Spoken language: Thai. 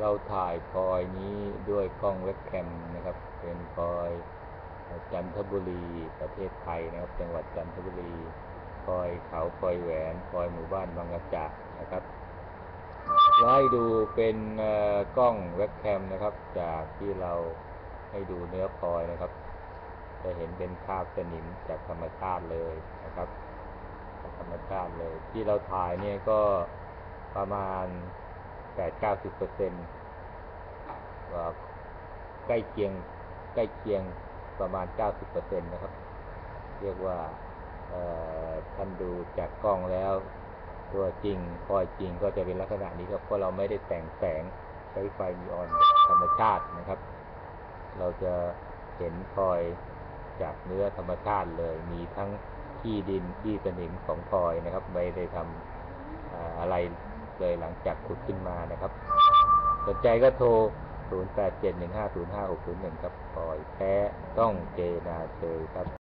เราถ่ายพลอยนี้ด้วยกล้องเว็บแคมนะครับ เป็นพลอยจันทบุรีประเทศไทยนะครับ จังหวัดจันทบุรีพลอยเขาพลอยแหวนพลอยหมู่บ้านบางกระจากนะครับไล่ดูเป็นกล้องเว็บแคมนะครับ จากที่เราให้ดูเนื้อพลอยนะครับ จะเห็นเป็นคราบสนิมจากธรรมชาติเลยนะครับจากธรรมชาติเลย ที่เราถ่ายเนี่ยก็ประมาณ 8-90เปอร์เซ็นต์ใกล้เคียงใกล้เคียงประมาณ90เปอร์เซ็นต์นะครับ เรียกว่าท่านดูจากกล้องแล้ว ตัวจริงพอยจริงก็จะเป็นลักษณะนี้ครับเพราะเราไม่ได้แต่งแสงใช้ไฟนีออนธรรมชาตินะครับ เราจะเห็นพลอยจากเนื้อธรรมชาติเลย มีทั้งขี้ดินที่สนิมของพลอยนะครับ ไม่ได้ทำอะไร เลยหลังจากขุดขึ้นมานะครับ สนใจก็โทร 0871505601 ครับปล่อยแพ้ต้องเจนาเชยครับ